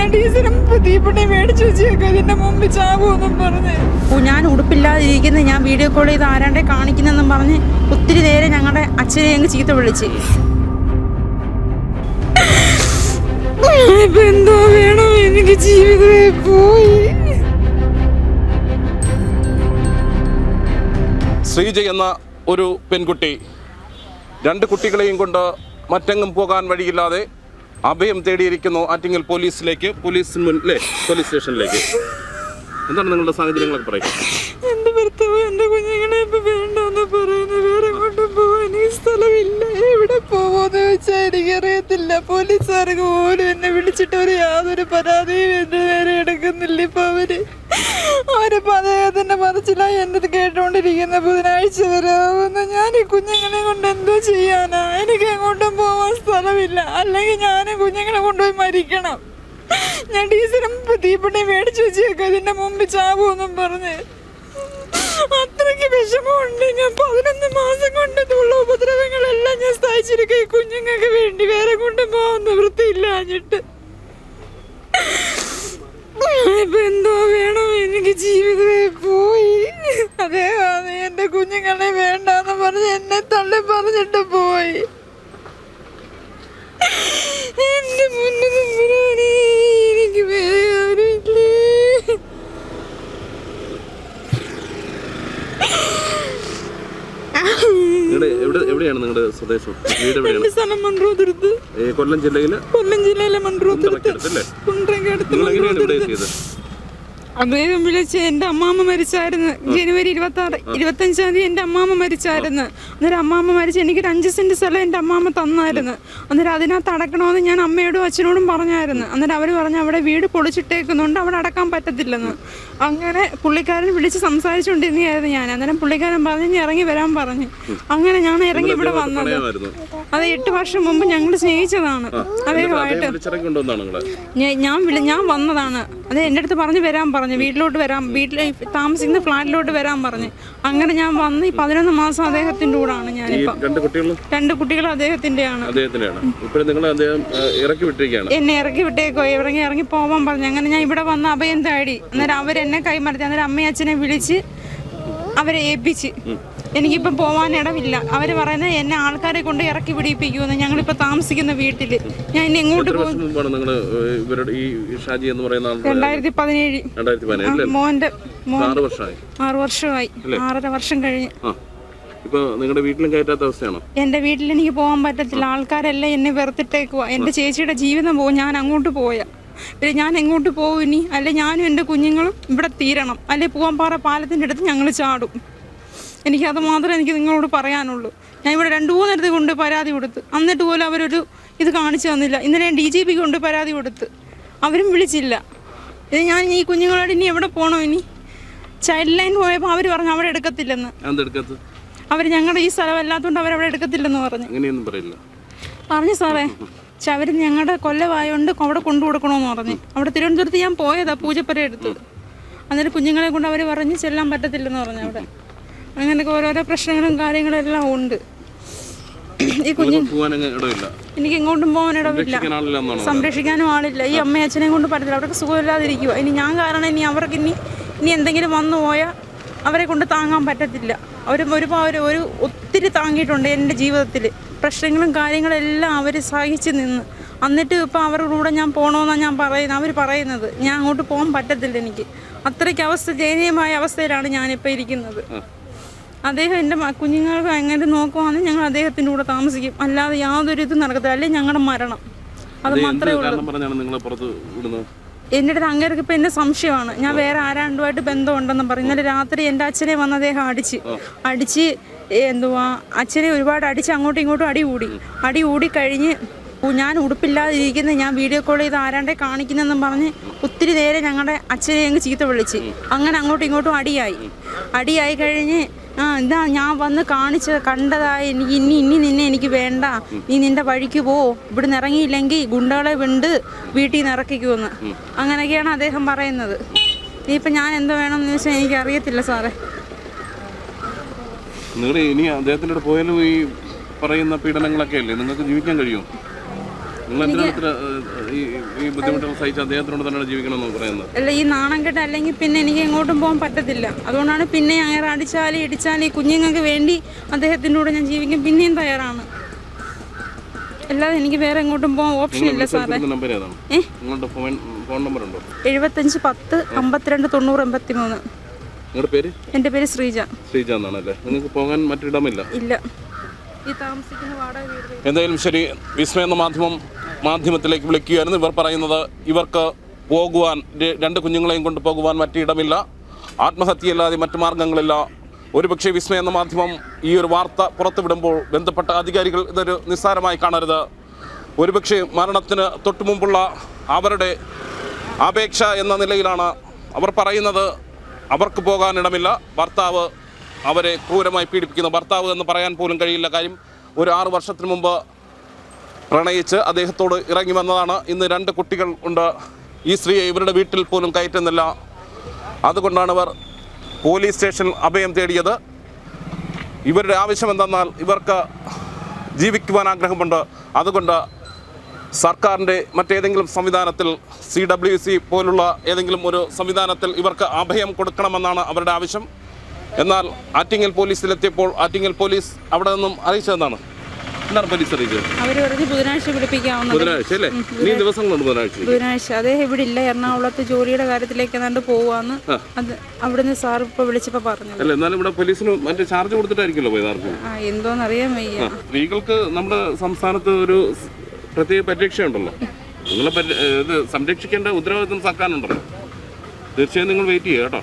ഞാൻ ഡീസലും തീപ്പെട്ടി മേടിച്ചു വെച്ചേക്കും. ഇതിന്റെ മുമ്പിൽ ചാകുമെന്നും പറഞ്ഞ്. ഞാൻ ഉടുപ്പില്ലാതിരിക്കുന്നത് ഞാൻ വീഡിയോ കോൾ ചെയ്ത് ആരാണ്ടെ കാണിക്കുന്നെന്നും പറഞ്ഞ് ഒത്തിരി നേരം ഞങ്ങളുടെ അച്ഛനെ അങ്ങ് ചീത്ത വിളിച്ച്. ഇപ്പൊ എന്തോ വേണോ എനിക്ക് ജീവിതമേ പോയി. ശ്രീജ എന്ന ഒരു പെൺകുട്ടി. രണ്ട് കുട്ടികളെയും കൊണ്ട് മറ്റെങ്ങും പോകാൻ വഴിയില്ലാതെ അഭയം തേടിയിരിക്കുന്നു ആറ്റിങ്ങൽ പോലീസിലേക്ക് പോലീസിന് മുന്നിലെ പോലീസ് സ്റ്റേഷനിലേക്ക്. എന്താണ് നിങ്ങളുടെ സാഹചര്യങ്ങളൊക്കെ പറയും എന്റെ പറയുന്നു. വേറെ എന്നെ വിളിച്ചിട്ട് യാതൊരു പരാതിയും എന്റെ നേരെ എടുക്കുന്നില്ല ഇപ്പൊ അവർ. അവരിപ്പോ തന്നെ പറച്ചിലായി എന്റെ കേട്ടോണ്ടിരിക്കുന്ന ബുധനാഴ്ച വരാവുന്ന ഞാൻ ഈ കുഞ്ഞുങ്ങളെ കൊണ്ട് എന്തോ ചെയ്യാനാ? എനിക്ക് എങ്ങോട്ടും പോവാൻ സ്ഥലമില്ല. അല്ലെങ്കിൽ ഞാനും കുഞ്ഞുങ്ങളെ കൊണ്ടുപോയി മരിക്കണം. ഞാൻ ഡീസലും തീപ്പെട്ടി മേടിച്ചു വെച്ചേക്കും. ഇതിന്റെ മുമ്പ് ചാകുമെന്നും പറഞ്ഞ്. അത്രയ്ക്ക് വിഷമമുണ്ട്. ഞാൻ പതിനൊന്ന് മാസം കൊണ്ട് ഇതുള്ള ഉപദ്രവങ്ങളെല്ലാം ഞാൻ സഹിച്ചിരിക്കും. ഈ കുഞ്ഞുങ്ങൾക്ക് വേണ്ടി വേറെ കൊണ്ടും പോകാൻ നിവൃത്തിയില്ല അഞ്ഞിട്ട് ഇപ്പൊ എന്തോ വേണം എനിക്ക് ജീവിതമേ പോയി അതേ നീ എന്റെ കുഞ്ഞുങ്ങളെ വേണ്ടാന്ന് പറഞ്ഞ് എന്നെ തള്ളി പറഞ്ഞിട്ട് പോയി. എന്റെ മുന്നിൽ എനിക്ക് വേറെ ആരുമില്ലേ എവിടെയാണ് നിങ്ങളുടെ സ്വദേശം? വീട് എവിടെയാണ് സ്ഥലം മൺറോതുരുത്ത് കൊല്ലം ജില്ലയിൽ കൊല്ലം ജില്ലയിലെ മൺറോതുരുത്ത് കുണ്ടറയ്ക്കടുത്തല്ലേ കുണ്ടറയ്ക്കടുത്ത് നിങ്ങൾ എങ്ങനെയാണ് ഇവിടെ എത്തിയത് അദ്ദേഹം വിളിച്ച് എന്റെ അമ്മാമ്മ മരിച്ചായിരുന്നു. ജനുവരി ഇരുപത്തി ആറ് ഇരുപത്തഞ്ചാം തീയതി എന്റെ അമ്മാമ്മ മരിച്ചായിരുന്നു. അന്നേരം അമ്മാമ്മ മരിച്ച് എനിക്കൊരു അഞ്ച് സെന്റ് സ്ഥലം എന്റെ അമ്മാമ്മ തന്നായിരുന്നു. അന്നേരം അതിനകത്ത് അടക്കണമെന്ന് ഞാൻ അമ്മയോടും അച്ഛനോടും പറഞ്ഞായിരുന്നു. അന്നേരം അവർ പറഞ്ഞു അവിടെ വീട് പൊളിച്ചിട്ടേക്കുന്നുണ്ട് അവിടെ അടക്കാൻ പറ്റത്തില്ലെന്ന്. അങ്ങനെ പുള്ളിക്കാരൻ വിളിച്ച് സംസാരിച്ചുകൊണ്ടിരുന്നതായിരുന്നു ഞാൻ. അന്നേരം പുള്ളിക്കാരൻ പറഞ്ഞു ഞാൻ ഇറങ്ങി വരാൻ പറഞ്ഞു. അങ്ങനെ ഞാൻ ഇറങ്ങി ഇവിടെ വന്നത്. അത് എട്ട് വർഷം മുമ്പ് ഞങ്ങൾ സ്നേഹിച്ചതാണ്. അദ്ദേഹമായിട്ട് കൊണ്ടുവന്നാണ് ഞാൻ ഞാൻ വന്നതാണ്. അത് എന്റെ അടുത്ത് പറഞ്ഞു വരാൻ പറഞ്ഞു വീട്ടിലോട്ട് വരാം വീട്ടിൽ താമസിക്കുന്ന ഫ്ലാറ്റിലോട്ട് വരാൻ പറഞ്ഞു. അങ്ങനെ ഞാൻ വന്ന് ഈ പതിനൊന്ന് മാസം അദ്ദേഹത്തിന്റെ കൂടാണ് ആണ് ഞാനിപ്പോ. രണ്ട് കുട്ടികളും? രണ്ട് കുട്ടികൾ അദ്ദേഹത്തിന്റെയാണ് അദ്ദേഹത്തിന്റെയാണ് ഇപ്പോൾ നിങ്ങൾ അദ്ദേഹം ഇറക്കി വിട്ടിരിക്കുകയാണ്? എന്നെ ഇറക്കി വിട്ടേക്കോ ഇറങ്ങി ഇറങ്ങി പോവാൻ പറഞ്ഞു. അങ്ങനെ ഞാൻ ഇവിടെ വന്ന് അഭയം തേടി. അന്നേരം അവരെന്നെ കൈമറത്തി അന്നേരം അമ്മയച്ഛനെ വിളിച്ച് അവരെ ഏൽപ്പിച്ച്. എനിക്കിപ്പം പോവാൻ ഇടമില്ല അവർ പറയുന്നത് എന്നെ ആൾക്കാരെ കൊണ്ട് ഇറക്കി പിടിപ്പിക്കുമെന്ന് ഞങ്ങളിപ്പോൾ താമസിക്കുന്ന വീട്ടിൽ ഞാൻ ഇനി എങ്ങോട്ട് പോകും? രണ്ടായിരത്തി പതിനേഴ്. മോന്റെ മോൻ ആറ് വർഷമായി. ആറ് വർഷമായി. ആറര വർഷം കഴിഞ്ഞ്. എന്റെ ഇപ്പൊ നിങ്ങളുടെ വീട്ടിലും കയറ്റാത്ത അവസ്ഥയാണോ? എന്റെ വീട്ടിൽ എനിക്ക് പോകാൻ പറ്റത്തില്ല. ആൾക്കാരെല്ലാം എന്നെ വെറുത്തിട്ടേക്കുവാ. എന്റെ ചേച്ചിയുടെ ജീവിതം പോകും. ഞാൻ അങ്ങോട്ട് പോയാ. പിന്നെ ഞാൻ എങ്ങോട്ട് പോകും ഇനി? അല്ലെ ഞാനും എന്റെ കുഞ്ഞുങ്ങളും ഇവിടെ തീരണം. അല്ലെ പൂവാമ്പാറ പാലത്തിന്റെ അടുത്ത് ഞങ്ങൾ ചാടും. എനിക്കത് മാത്രമേ എനിക്ക് നിങ്ങളോട് പറയാനുള്ളൂ. ഞാൻ ഇവിടെ രണ്ട് മൂന്നിടത്ത് കൊണ്ട് പരാതി കൊടുത്ത്. എന്നിട്ട് പോലും അവരൊരു ഇത് കാണിച്ചു തന്നില്ല. ഇന്നലെ ഞാൻ ഡി ജി പിക്ക് കൊണ്ട് പരാതി കൊടുത്ത്. അവരും വിളിച്ചില്ല. ഇത് ഞാൻ ഈ കുഞ്ഞുങ്ങളോട് ഇനി എവിടെ പോകണോ ഇനി? ചൈൽഡ് ലൈൻ പോയപ്പോൾ അവർ പറഞ്ഞു അവിടെ എടുക്കത്തില്ലെന്ന്. അവർ ഞങ്ങളുടെ ഈ സ്ഥലം അല്ലാത്തതുകൊണ്ട് അവരവിടെ എടുക്കത്തില്ലെന്ന് പറഞ്ഞു. അങ്ങനെയൊന്നും പറയില്ല. പറഞ്ഞു സാറേ. പക്ഷെ അവർ ഞങ്ങളുടെ കൊല്ലമായോണ്ട് അവിടെ കൊണ്ടു കൊടുക്കണമെന്ന് പറഞ്ഞു. അവിടെ തിരുവനന്തപുരത്ത് ഞാൻ പോയതാ പൂജപ്പര എടുത്ത് അന്നേരം കുഞ്ഞുങ്ങളെ കൊണ്ട് അവർ പറഞ്ഞ് ചെല്ലാൻ പറ്റത്തില്ലെന്ന് പറഞ്ഞു അവിടെ. അങ്ങനെയൊക്കെ ഓരോരോ പ്രശ്നങ്ങളും കാര്യങ്ങളും എല്ലാം ഉണ്ട്. ഈ കുഞ്ഞു എനിക്ക് എങ്ങോട്ടും പോകാൻ ഇടവില്ല. സംരക്ഷിക്കാനും ആളില്ല. ഈ അമ്മയും അച്ഛനെയും കൊണ്ട് പറ്റില്ല അവർക്ക് സുഖമില്ലാതിരിക്കുക ഇനി ഞാൻ കാരണം ഇനി അവർക്ക് ഇനി ഇനി എന്തെങ്കിലും വന്നു പോയാൽ അവരെ കൊണ്ട് താങ്ങാൻ പറ്റത്തില്ല. അവർ ഒരുപാട് ഒരു ഒത്തിരി താങ്ങിയിട്ടുണ്ട് എന്റെ ജീവിതത്തിൽ. പ്രശ്നങ്ങളും കാര്യങ്ങളും എല്ലാം അവർ സഹിച്ച് നിന്ന്. എന്നിട്ട് ഇപ്പോൾ അവരുടെ കൂടെ ഞാൻ പോകണമെന്നാണ് ഞാൻ പറയുന്നത് അവർ പറയുന്നത്. ഞാൻ അങ്ങോട്ട് പോകാൻ പറ്റത്തില്ല എനിക്ക്. അത്രയ്ക്ക് അവസ്ഥ ദയനീയമായ അവസ്ഥയിലാണ് ഞാനിപ്പോൾ ഇരിക്കുന്നത്. അദ്ദേഹം എന്റെ കുഞ്ഞുങ്ങൾക്ക് എങ്ങനെ നോക്കുവാണെങ്കിൽ ഞങ്ങൾ അദ്ദേഹത്തിന്റെ കൂടെ താമസിക്കും. അല്ലാതെ യാതൊരു ഇതും നടക്കത്തില്ല. അല്ലെങ്കിൽ ഞങ്ങളുടെ മരണം. അത് മാത്രമേ ഉള്ളൂ. എന്റെ അടുത്ത് അങ്ങേർക്ക് ഇപ്പം എന്റെ സംശയമാണ്. ഞാൻ വേറെ ആരാണ്ടുമായിട്ട് ബന്ധമുണ്ടെന്ന് പറഞ്ഞു. ഇന്നലെ രാത്രി എന്റെ അച്ഛനെ വന്ന് അദ്ദേഹം അടിച്ച് അടിച്ച് എന്തുവാ അച്ഛനെ ഒരുപാട് അടിച്ച് അങ്ങോട്ടും ഇങ്ങോട്ടും അടി കൂടി. അടി കൂടി കഴിഞ്ഞ് ഞാൻ ഉടുപ്പില്ലാതിരിക്കുന്നത് ഞാൻ വീഡിയോ കോൾ ചെയ്ത് ആരാണ്ടെ കാണിക്കുന്നെന്നും പറഞ്ഞ് ഒത്തിരി നേരെ ഞങ്ങളുടെ അച്ഛനെ അങ്ങ് ചീത്ത വിളിച്ച് അങ്ങനെ അങ്ങോട്ടും ഇങ്ങോട്ടും അടിയായി. അടിയായി കഴിഞ്ഞ് ആ ഇതാ ഞാൻ വന്ന് കാണിച്ച് കണ്ടതായി. എനിക്ക് ഇനി ഇനി നിന്നെ എനിക്ക് വേണ്ട. നീ നിന്റെ വഴിക്ക് പോ. ഇവിടുന്ന് ഇറങ്ങിയില്ലെങ്കിൽ ഗുണ്ടകളെ വിണ്ട് വീട്ടിൽ നിന്ന് ഇറക്കിക്കുമെന്ന്. അങ്ങനെയൊക്കെയാണ് അദ്ദേഹം പറയുന്നത്. ഇനിയിപ്പോൾ ഞാൻ എന്തോ വേണമെന്ന് ചോദിച്ചാൽ എനിക്ക് അറിയത്തില്ല സാറേ. നിങ്ങൾ ഇനി അദ്ദേഹത്തിന്റെ പോയാലും ഈ പറയുന്ന പീഡനങ്ങളൊക്കെ അല്ലേ? നിങ്ങൾക്ക് ജീവിക്കാൻ കഴിയുമോ? അല്ല ഈ നാണം കെട്ട് അല്ലെങ്കിൽ പിന്നെ എനിക്ക് എങ്ങോട്ടും പോകാൻ പറ്റത്തില്ല. അതുകൊണ്ടാണ് പിന്നെ അങ്ങനെ അടിച്ചാലും ഇടിച്ചാലും ഈ കുഞ്ഞുങ്ങൾക്ക് വേണ്ടി അദ്ദേഹത്തിന്റെ കൂടെ ഞാൻ ജീവിക്കും. പിന്നെയും തയ്യാറാണ്. അല്ലാതെ എനിക്ക് വേറെ എങ്ങോട്ടും പോകാൻ ഓപ്ഷൻ ഇല്ല സാറേ. എഴുപത്തഞ്ച് പത്ത് അമ്പത്തിരണ്ട് തൊണ്ണൂറ് എൺപത്തി മൂന്ന് നിങ്ങളുടെ പേര്? ശ്രീജ. ശ്രീജ എന്നാണല്ലേ? നിങ്ങൾക്ക് പോകാൻ മറ്റിടമില്ല? ഇല്ല. ഈ താമസിക്കുന്ന വാടക വീട് എന്തായാലും ശരി വിസ്മയ എന്ന മാധ്യമം മാധ്യമത്തിലേക്ക് വിളിക്കുകയായിരുന്നു. ഇവർ പറയുന്നത് ഇവർക്ക് പോകുവാൻ രണ്ട് കുഞ്ഞുങ്ങളെയും കൊണ്ട് പോകുവാൻ മറ്റിടമില്ല. ആത്മഹത്യയല്ലാതെ മറ്റു മാർഗങ്ങളില്ല. ഒരുപക്ഷെ വിസ്മയ എന്ന മാധ്യമം ഈ ഒരു വാർത്ത പുറത്തുവിടുമ്പോൾ ബന്ധപ്പെട്ട അധികാരികൾ ഇതൊരു നിസ്സാരമായി കാണരുത്. ഒരുപക്ഷെ മരണത്തിന് തൊട്ടു മുമ്പുള്ള അവരുടെ അപേക്ഷ എന്ന നിലയിലാണ് അവർ പറയുന്നത്. അവർക്ക് പോകാനിടമില്ല. ഭർത്താവ് അവരെ ക്രൂരമായി പീഡിപ്പിക്കുന്നു. ഭർത്താവ് എന്ന് പറയാൻ പോലും കഴിയില്ല കാര്യം. ഒരു ആറു വർഷത്തിന് മുമ്പ് പ്രണയിച്ച് അദ്ദേഹത്തോട് ഇറങ്ങി വന്നതാണ്. ഇന്ന് രണ്ട് കുട്ടികൾ ഉണ്ട്. ഈ സ്ത്രീയെ ഇവരുടെ വീട്ടിൽ പോലും കയറ്റുന്നില്ല. അതുകൊണ്ടാണ് ഇവർ പോലീസ് സ്റ്റേഷനിൽ അഭയം തേടിയത്. ഇവരുടെ ആവശ്യം എന്തെന്നാൽ ഇവർക്ക് ജീവിക്കുവാൻ ആഗ്രഹമുണ്ട്. അതുകൊണ്ട് സർക്കാരിന്റെ മറ്റേതെങ്കിലും സംവിധാനത്തിൽ സി ഡബ്ല്യു സി പോലുള്ള ഏതെങ്കിലും ഒരു സംവിധാനത്തിൽ ഇവർക്ക് അഭയം കൊടുക്കണമെന്നാണ് അവരുടെ ആവശ്യം. എന്നാൽ ആറ്റിങ്ങൽ പോലീസിലെത്തിയപ്പോൾ ആറ്റിങ്ങൽ പോലീസ് അവിടെ നിന്നും അറിയിച്ചതെന്നാണ് എന്താണ് പോലീസ് അറിയിച്ചത് അവർ പറഞ്ഞ് ബുധനാഴ്ച പിടിപ്പിക്കാവുന്നത് ബുധനാഴ്ച അല്ലേ? ഇനി ദിവസങ്ങളുണ്ട് ബുധനാഴ്ച ബുധനാഴ്ച. അദ്ദേഹം ഇവിടെ ഇല്ല. എറണാകുളത്ത് ജോലിയുടെ കാര്യത്തിലേക്ക് ഏതാണ്ട് പോവാന്ന്. അത് അവിടുന്ന് സാർ ഇപ്പൊ വിളിച്ചപ്പോ പറഞ്ഞു. അല്ല എന്നാലും ഇവിടെ പോലീസിന് മറ്റേ ചാർജ് കൊടുത്തിട്ടായിരിക്കുമല്ലോ ആ എന്തോന്നറിയാൻ വയ്യ. സ്ത്രീകൾക്ക് നമ്മുടെ സംസ്ഥാനത്ത് ഒരു പ്രത്യേക പരിരക്ഷയുണ്ടല്ലോ. നിങ്ങളെ ഇത് സംരക്ഷിക്കേണ്ട ഉത്തരവാദിത്വം സർക്കാരിനുണ്ടല്ലോ. തീർച്ചയായും നിങ്ങൾ വെയിറ്റ് ചെയ്യുക കേട്ടോ.